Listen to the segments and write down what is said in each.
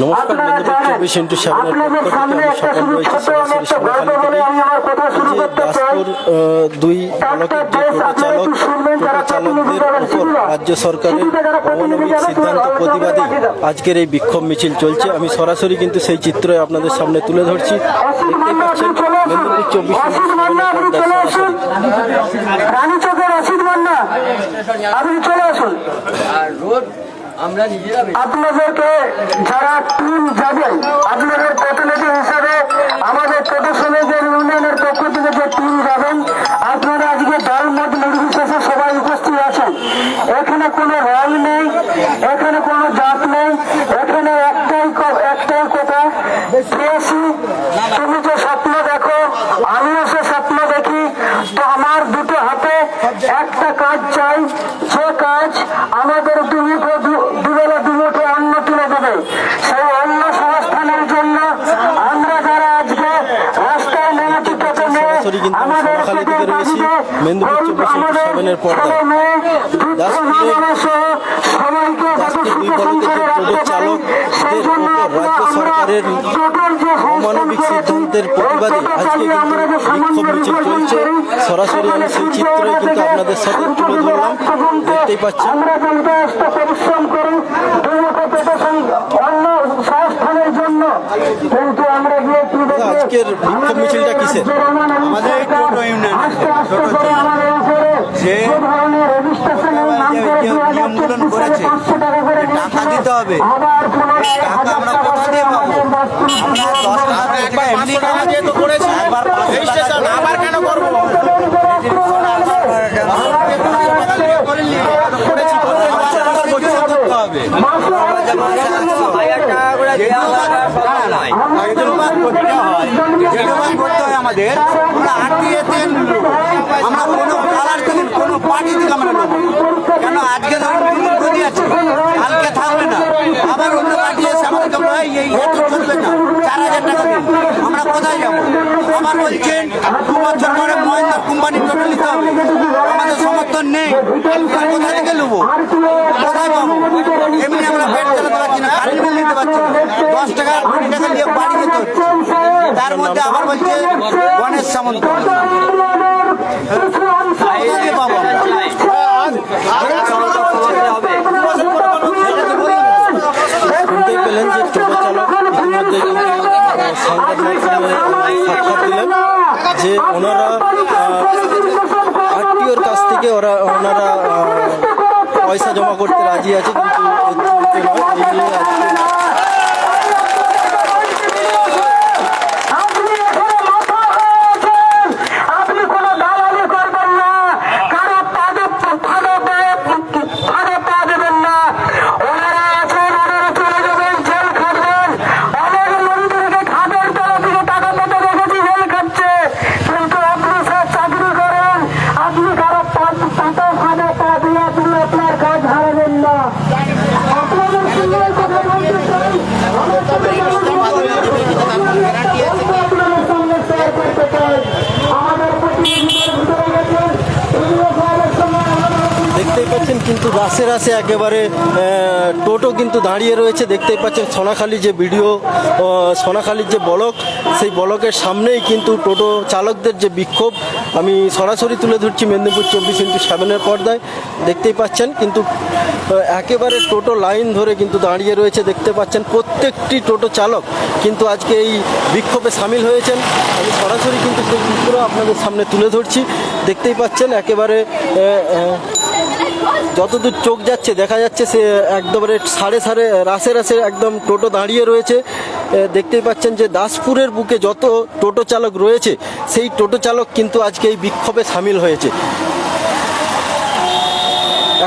নমস্কার চব্বিশ ইন্টু সেভেনের পক্ষ থেকে আমি সকল রয়েছে সরাসরি সোনাখালী থেকে যে দাসপুর দুই ব্লকের যে টোটো চালক টোটো চালকদের উপর রাজ্য সরকারের অমানবিক সিদ্ধান্ত প্রতিবাদী আজকের এই বিক্ষোভ মিছিল চলছে। আমি সরাসরি কিন্তু সেই চিত্র আপনাদের সামনে তুলে ধরছি। দেখতেই পাচ্ছেন মেদিনীপুর চব্বিশ রানী অসিত মান্না। আপনি চলে আসুন। আর রোড আপনাদেরকে যারা টিম যাবেন আপনাদের প্রতিনিধি হিসাবে আমাদের প্রদর্শনের যে ইউনিয়নের পক্ষ থেকে যে টিম যাবেন আপনারা আজকে দল মত নির্বিশেষে সবাই উপস্থিত আছেন এখানে কোনো রং নেই এখানে কোনো জাত নেই এখানে একটাই ক- একটাই কথা প্রেয়সী তুমি যে স্বপ্ন দেখো আমিও সে স্বপ্ন দেখি তো আমার দুটো হাতে একটা কাজ চাই যে কাজ আমাদের দুমুঠো দু- দুবেলা দুমুঠো অন্ন তুলে দেবে সেই অন্ন সংস্থানের জন্য আমরা যারা আজকে রাস্তায় নেমেছি টোটো নিয়ে সরাসরি কিন্তু আমি আমাদের সোনাখালী থেকে থেকে রয়েছি, দাবিতে মেদিনীপুর চব্বিশ ইন্টু সেভেনের দুই টোটো চালকদের রাজ্য সরকারের অমানবিক সিদ্ধান্তের প্রতিবাদে আজকে কিন্তু বিক্ষোভ মিছিল চলছে সরাসরি আমি সেই চিত্রই আপনাদের সাথে তুলে ধরলাম দেখতেই পাচ্ছেন। আজকের বিক্ষোভ মিছিলটা কিসের? আমাদের টোটো ইউনিয়ন টাকা টাকা। দিতে হবে। টাকা আমরা টাকা কোথা দিয়ে পাবো? আমাদের দশ পুলিশ এমনি টাকা যেহেতু করেছে একবার রেজিস্ট্রেশন আবার কেন করব করতে হয় আমাদের আমরা আটটিয়ে তেল আমরা কোনো কালার থেকে কোনো পার্টি থেকে আমরা নেব না। কেন আজকে ধরুন দিন গদি আছে কালকে থাকবে না আবার অন্য পার্টি এসে আমাদের বলবে, এই এই এত চলবে না চার হাজার টাকা দিন আমরা কোথায় যাব? আমার বলছেন দু বছর আমাদের সমর্থন নেই। নেব এমনি আমরা পেট চালাতে পারছি না কারেন্ট বিল নিতে পারছি টাকা, কুড়ি টাকা নিয়ে তার মধ্যে আবার বলছে গণেশ সামন্ত এই যে পাবো আমরা। শুনতেই পেলেন যে টোটো চালক ইতিমধ্যে কিন্তু আহ, সংবাদ মাধ্যমে সাক্ষাৎ দিলেন যে ওনারা আত্মীয়র কাছ থেকে ওরা ওনারা পয়সা জমা করতে রাজি আছে কিন্তু এর থেকে নয়, এই নিয়ে আজকে আপনি এখানে মাথা হয়েছেন আপনি কোনো দালালি করবেন না কারও পাদে ফাঁদে ফাঁদে পা দেবেন না ওনারা আছেন ওনারা চলে যাবেন জেল খাটবেন অনেক মন্দিরকে খাদের তলা থেকে টাকা পেতে দেখেছি জেল খাচ্ছে কিন্তু আপনি সব চাকরি করেন আপনি কারও পাতা ফাঁদে পা দিয়ে আপনি আপনার কাজ হারাবেন না আপনাদের সঙ্গে কথা বলতে চাই আমার সাথে আপনাদের সামনে শেয়ার করতে চাই আমাদের প্রতিনিধিদের ভিতরে গেছেন তৃণমূল সাহেবের সঙ্গে আমাদের দেখতেই পাচ্ছেন কিন্তু রাসে রাসে একেবারে টোটো কিন্তু দাঁড়িয়ে রয়েছে। দেখতেই পাচ্ছেন সোনাখালী যে ভিডিও সোনাখালীর যে বলক, সেই বলকের সামনেই কিন্তু টোটো চালকদের যে বিক্ষোভ। আমি সরাসরি তুলে ধরছি মেদিনীপুর চব্বিশ ইন্টু সেভেনের পর্দায়। দেখতেই পাচ্ছেন কিন্তু একেবারে টোটো লাইন ধরে কিন্তু দাঁড়িয়ে রয়েছে। দেখতে পাচ্ছেন প্রত্যেকটি টোটো চালক কিন্তু আজকে এই বিক্ষোভে সামিল হয়েছেন। আমি সরাসরি কিন্তু সেই আপনাদের সামনে তুলে ধরছি। দেখতেই পাচ্ছেন একেবারে যতদূর চোখ যাচ্ছে, দেখা যাচ্ছে সে একদমরে সাড়ে সাড়ে, রাসে রাসে একদম টোটো দাঁড়িয়ে রয়েছে। দেখতেই পাচ্ছেন যে দাসপুরের বুকে যত টোটো চালক রয়েছে, সেই টোটো চালক কিন্তু আজকে এই বিক্ষোভে সামিল হয়েছে।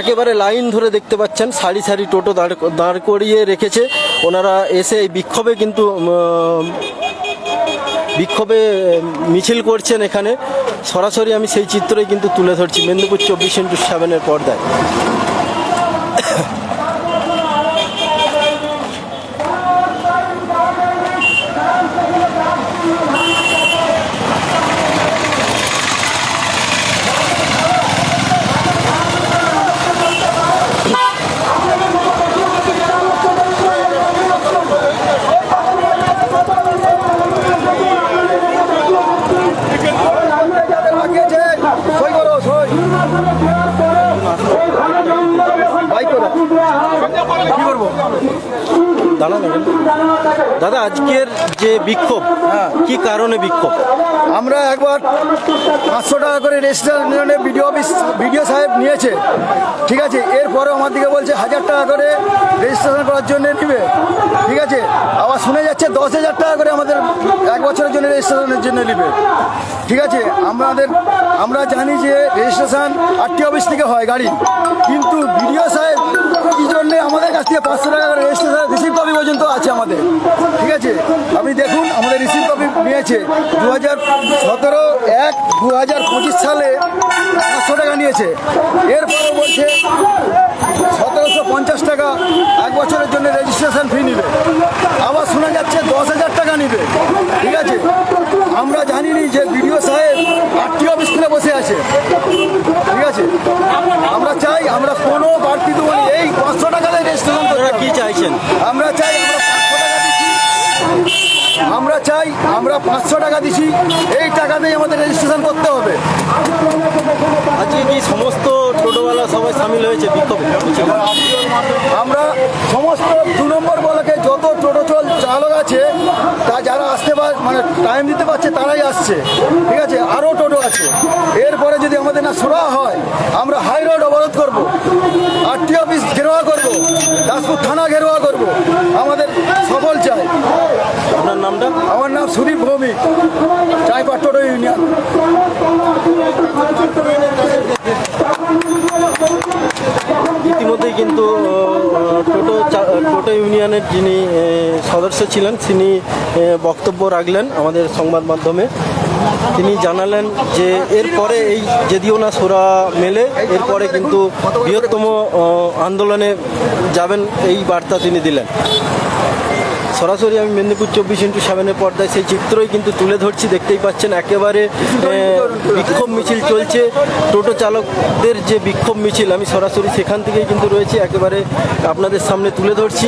একেবারে লাইন ধরে দেখতে পাচ্ছেন, সারি সারি টোটো দাঁড় দাঁড় করিয়ে রেখেছে। ওনারা এসে এই বিক্ষোভে কিন্তু বিক্ষোভে মিছিল করছেন এখানে। সরাসরি আমি সেই চিত্রই কিন্তু তুলে ধরছি। মেদিনীপুর চব্বিশ ইন্টু সেভেনের পর্দায়। যে বিক্ষোভ, কি কারণে বিক্ষোভ? আমরা একবার পাঁচশো টাকা করে রেজিস্ট্রেশনে বিডিও অফিস, বিডিও সাহেব নিয়েছে। ঠিক আছে, এরপরেও আমার দিকে বলছে হাজার টাকা করে রেজিস্ট্রেশন করার জন্য নিবে। ঠিক আছে, আবার শুনে যাচ্ছে দশ হাজার টাকা করে আমাদের এক বছরের জন্য রেজিস্ট্রেশনের জন্য নিবে। ঠিক আছে, আমাদের, আমরা জানি যে রেজিস্ট্রেশন আরটি অফিস থেকে হয় গাড়ি। কিন্তু বিডিও সাহেব আমাদের কাছ থেকে পাঁচশো টাকা করে রেজিস্ট্রেশন রিসিভ কপি পর্যন্ত আছে আমাদের। ঠিক আছে? আপনি দেখুন, আমাদের রিসিভ কপি নিয়েছে। দু হাজার সতেরো এক দু হাজার পঁচিশ সালে পাঁচশো টাকা নিয়েছে। এরপরে বলছে সতেরোশো পঞ্চাশ টাকা এক বছরের জন্য রেজিস্ট্রেশন ফি নিবে। আবার শোনা যাচ্ছে দশ হাজার টাকা নিবে। ঠিক আছে? আমরা জানিনি যে বিডিও সাহেব আরটি অফিস খুলে বসে আছে ঠিক আছে আমরা চাই আমরা কোনো বাড়তি দেবো না। এই পাঁচশো টাকাতে রেজিস্ট্রেশন করতে আপনারা হবে। কি চাইছেন আমরা চাই আমরা টাকা চাই আমরা পাঁচশো টাকা দিচ্ছি। এই টাকাতেই আমাদের রেজিস্ট্রেশন করতে হবে। আজকে কি সমস্ত টোটোওয়ালা সবাই সামিল হয়েছে? বিক্ষোভে আমরা সমস্ত দু নম্বর বলাকে যত টোটো চল চালক আছে তা যারা আসতে পার মানে টাইম দিতে পারছে তারাই আসছে। ঠিক আছে? আরও টোটো আছে। এরপরে যদি আমাদের না সরা হয় আমরা হাই রোড অবরোধ করব। আরটি অফিস ঘেরোয়া করব দাসপুর থানা ঘেরোয়া করব আমাদের সফল চাই। আপনার নামটা? আমার নাম সুদীপ ভৌমিক চাই টোটো ইউনিয়ন। ইতিমধ্যেই কিন্তু চা- ইউনিয়নের যিনি সদস্য ছিলেন, তিনি বক্তব্য রাখলেন আমাদের সংবাদ মাধ্যমে। তিনি জানালেন যে এরপরে এই যদিও না সোরা মেলে, এরপরে কিন্তু বৃহত্তম আন্দোলনে যাবেন এই বার্তা তিনি দিলেন। সরাসরি আমি মেদিনীপুর চব্বিশ ইন্টু সেভেনের পর্দায় সেই চিত্রই কিন্তু তুলে ধরছি, দেখতেই পাচ্ছেন। একেবারে বিক্ষোভ মিছিল চলছে। টোটো চালকদের যে বিক্ষোভ মিছিল, আমি সরাসরি সেখান থেকেই কিন্তু রয়েছি, একেবারে আপনাদের সামনে তুলে ধরছি।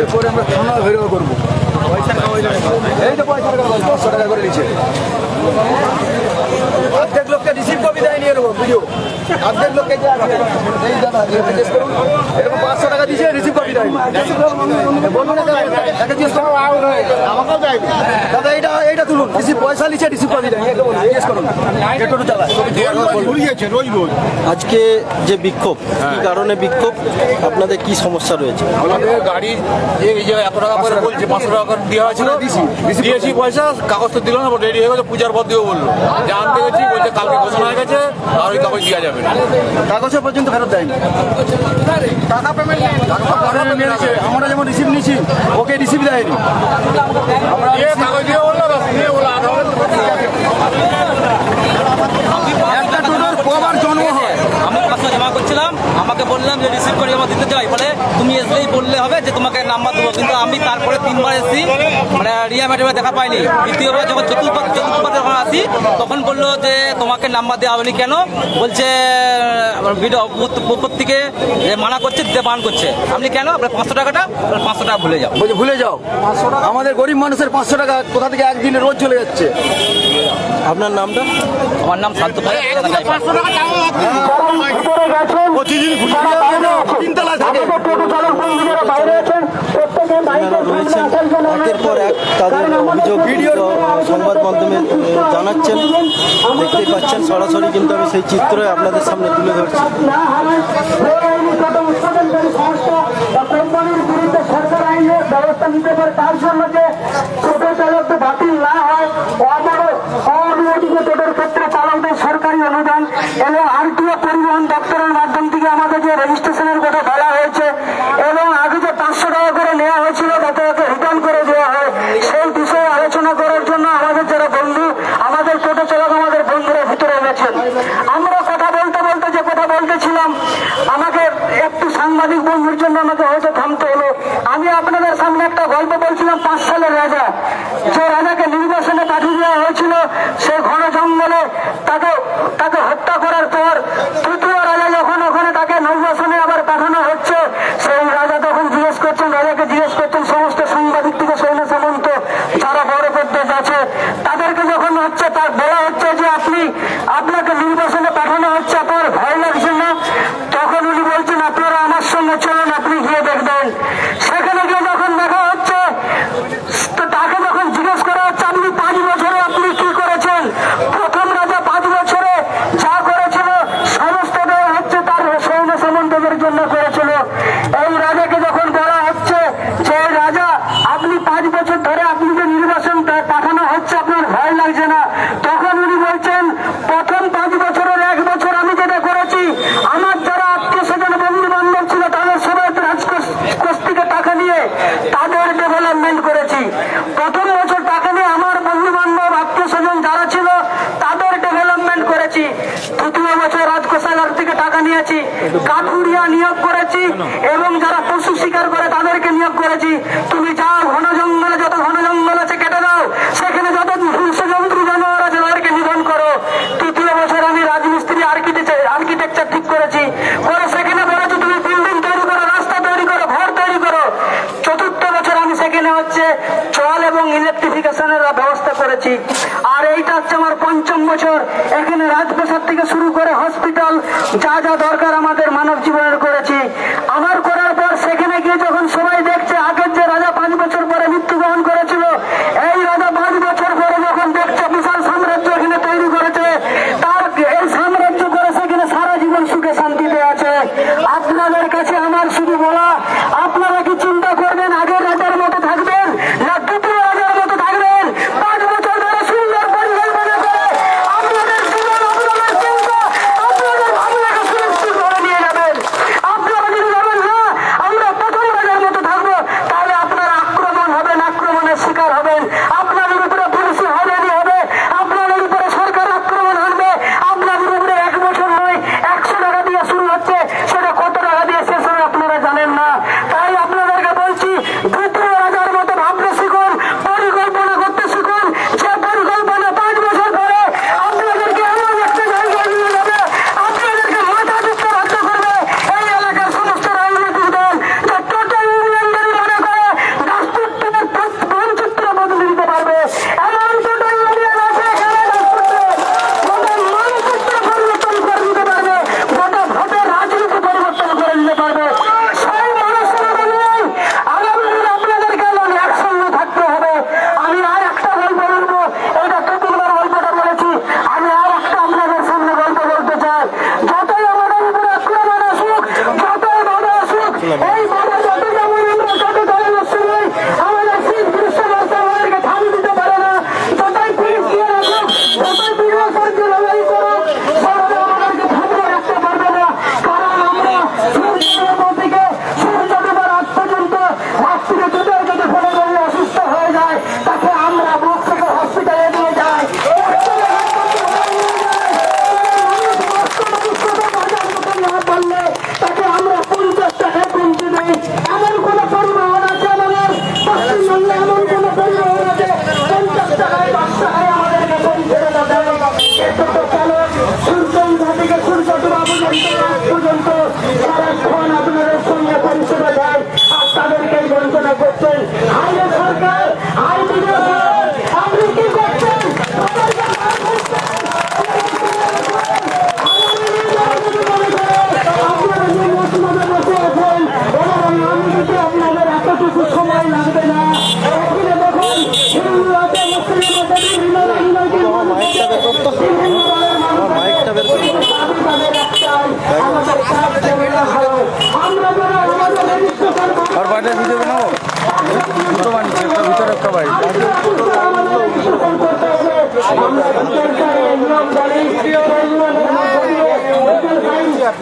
এরপরে টাকা করে লোককে রিসিভ কপি দেয়নি এরকম ভিডিও অর্ধেক লোককে এরকম জিজ্ঞেস করুন। এরকম পাঁচশো টাকা দিয়েছে রিসিভ কপি দাদা, আমাকেও এইটা এইটা তুলুন রিসিভ পয়সা নিচ্ছে রিসিভ কপি জিজ্ঞেস করুন। আজকে যে বিক্ষোভ কি কারণে বিক্ষোভ? আপনাদের কি সমস্যা রয়েছে? আমাদের গাড়ি যে এই যে এত টাকা করে বলছে পাঁচশো টাকা করে দেওয়া হয়েছিল দিয়েছি পয়সা। কাগজ তো দিল না রেডি হয়ে গেছে পূজার পর দিও বলল। যে আনতে গেছি বলছে কালকে ঘোষণা হয়ে গেছে আর ওই কাগজ দেওয়া যাবে না। কাগজে পর্যন্ত ফেরত দেয়নি। টাকা পেমেন্ট নিয়েছে আমরা যেমন রিসিভ নিয়েছি ওকে রিসিভ দেয়নি। আমরা কাগজ দিয়ে। একটা টোটোর কবার জন্ম হয়। আমি জমা করছিলাম আমাকে বললাম যে রিসিভ করে আমার দিতে চাই। বলে তুমি এসলেই বললে হবে যে তোমাকে নাম্বার দেবো। কিন্তু আমি তারপরে তিনবার এসেছি মানে রিয়া ম্যাডামে দেখা পাইনি। দ্বিতীয়বার যখন চতুর্থ চতুর্থবার যখন আসি তখন বলল যে তোমাকে নাম্বার দেওয়া হয়নি কেন? বলছে ভিডিও উপর থেকে যে মানা করছে দিতে বান করছে। আপনি কেন? আপনার পাঁচশো টাকাটা? আপনার পাঁচশো টাকা ভুলে যাও। বলছে ভুলে যাও। পাঁচশো টাকা? আমাদের গরিব মানুষের পাঁচশো টাকা কোথা থেকে একদিনে রোজ চলে যাচ্ছে? আপনার নামটা? আমার নাম শান্ত ভিতরে গেছেন প্রতিদিন। তিনতলায় থাকে। আপনারা রয়েছেন একের পর এক তাদের অভিযোগ ভিডিও সংবাদ মাধ্যমে জানাচ্ছেন দেখতেই পাচ্ছেন সরাসরি কিন্তু আমি সেই চিত্র আপনাদের সামনে তুলে ধরছি সরকার আইনের ব্যবস্থা নিতে পারে তার জন্য যে টোটো চালকদের বাতিল না হয় অবরোধ অনিয়োজিত টোটোর ক্ষেত্রে চালকদের সরকারি অনুদান এবং আরটিও পরিবহন দপ্তরের মাধ্যম থেকে আমাদের যে রেজিস্ট্রেশনের কথা বলা হয়েছে এবং আগে যে পাঁচশো টাকা করে নেওয়া হয়েছিল তাতে ওকে রিটার্ন করে দেওয়া হয় সেই বিষয়ে আলোচনা করার জন্য আমাদের যারা বন্ধু আমাদের টোটো চালক আমাদের বন্ধুরা ভিতরে গেছেন আমরা কথা বলতে বলতে যে কথা বলতেছিলাম আমাকে একটু সাংবাদিক বন্ধুর জন্য আমাকে হয়তো থামতে হলো আমি আপনাদের সামনে একটা গল্প বলছিলাম পাঁচ সালের রাজা। যে রাজাকে নির্বাসনে পাঠিয়ে দেওয়া হয়েছিল, সে ঘন জঙ্গলে তাকে তাকে হত্যা করার পর জন্য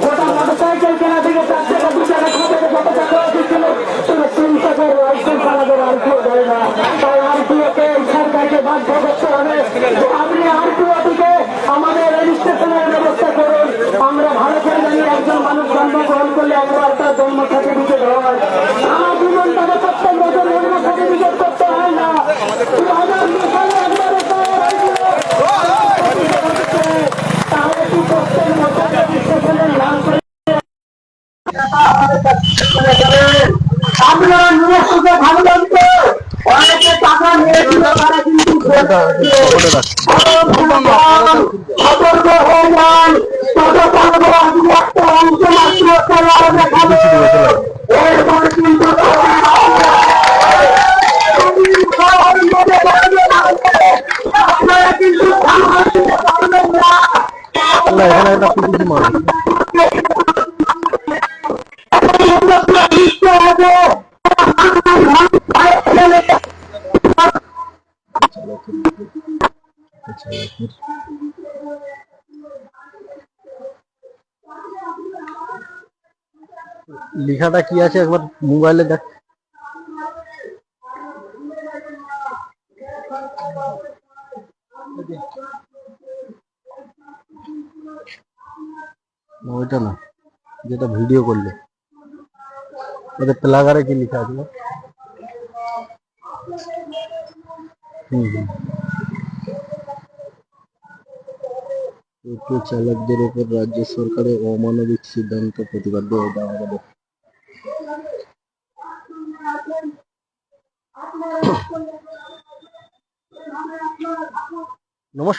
গোটা মোটরসাইকেল কেনা থেকে চারশো পঁচিশ টাকা খাবে না। তাই আর কে সরকারকে বাধ্য করতে হবে আপনি আর টিকে আমাদের রেজিস্ট্রেশনের ব্যবস্থা করুন। আমরা ভারতের করে একজন মানুষ জন্মগ্রহণ করলে আমরা একটা জন্ম সার্টিফিকেট হয়। আপনারা কিন্তু লিখাটা কি আছে একবার মোবাইলে দেখ। ওইটা না, যেটা ভিডিও করলে। ওদের প্লাগারে কি লিখা আছে? হুম হুম। চালকদের উপর রাজ্য সরকারের অমানবিক সিদ্ধান্ত প্রতিবাদ। দেওয়া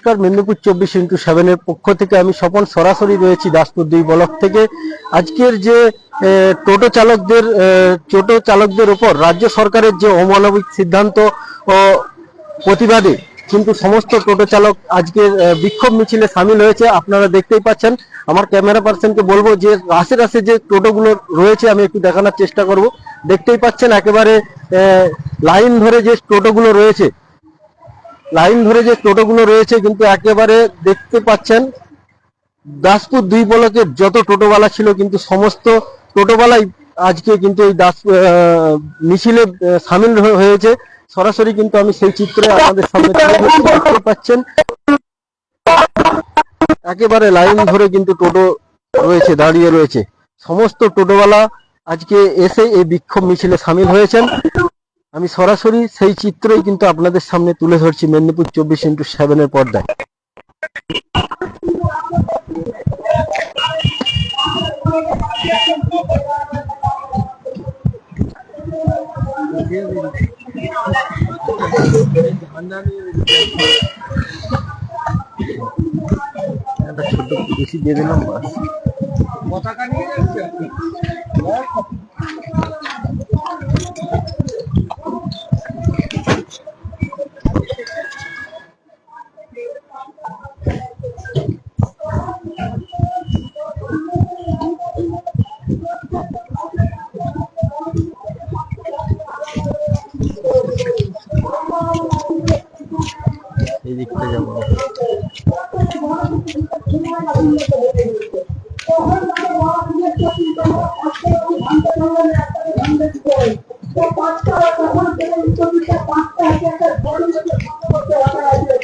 নমস্কার, মেদিনীপুর চব্বিশ ইন্টু সেভেনের পক্ষ থেকে আমি স্বপন সরাসরি রয়েছি দাসপুর দুই ব্লক থেকে। আজকের যে টোটো চালকদের টোটো চালকদের ওপর রাজ্য সরকারের যে অমানবিক সিদ্ধান্ত ও প্রতিবাদে কিন্তু সমস্ত টোটো চালক আজকের বিক্ষোভ মিছিলে সামিল হয়েছে। আপনারা দেখতেই পাচ্ছেন, আমার ক্যামেরা পার্সনকে বলব যে রাশে রাশে যে টোটোগুলো রয়েছে, আমি একটু দেখানোর চেষ্টা করব। দেখতেই পাচ্ছেন একেবারে লাইন ধরে যে টোটোগুলো রয়েছে লাইন ধরে যে টোটোগুলো রয়েছে কিন্তু একেবারে দেখতে পাচ্ছেন দাসপুর দুই ব্লকের যত টোটোওয়ালা ছিল কিন্তু সমস্ত টোটোওয়ালাই আজকে কিন্তু এই দাস মিছিলে সামিল হয়ে- হয়েছে। সরাসরি কিন্তু আমি সেই চিত্রে আপনাদের সামনে দেখতে পাচ্ছেন। একেবারে লাইন ধরে কিন্তু টোটো রয়েছে, দাঁড়িয়ে রয়েছে। সমস্ত টোটোওয়ালা আজকে এসে এই বিক্ষোভ মিছিলে সামিল হয়েছেন। আমি সরাসরি সেই চিত্রই কিন্তু আপনাদের সামনে তুলে ধরছি মেদিনীপুর চব্বিশ ইন্টু সেভেনের পর্দায়। একটা ছোট্ট বেশি দিয়ে দিলাম বাস। এই তাদের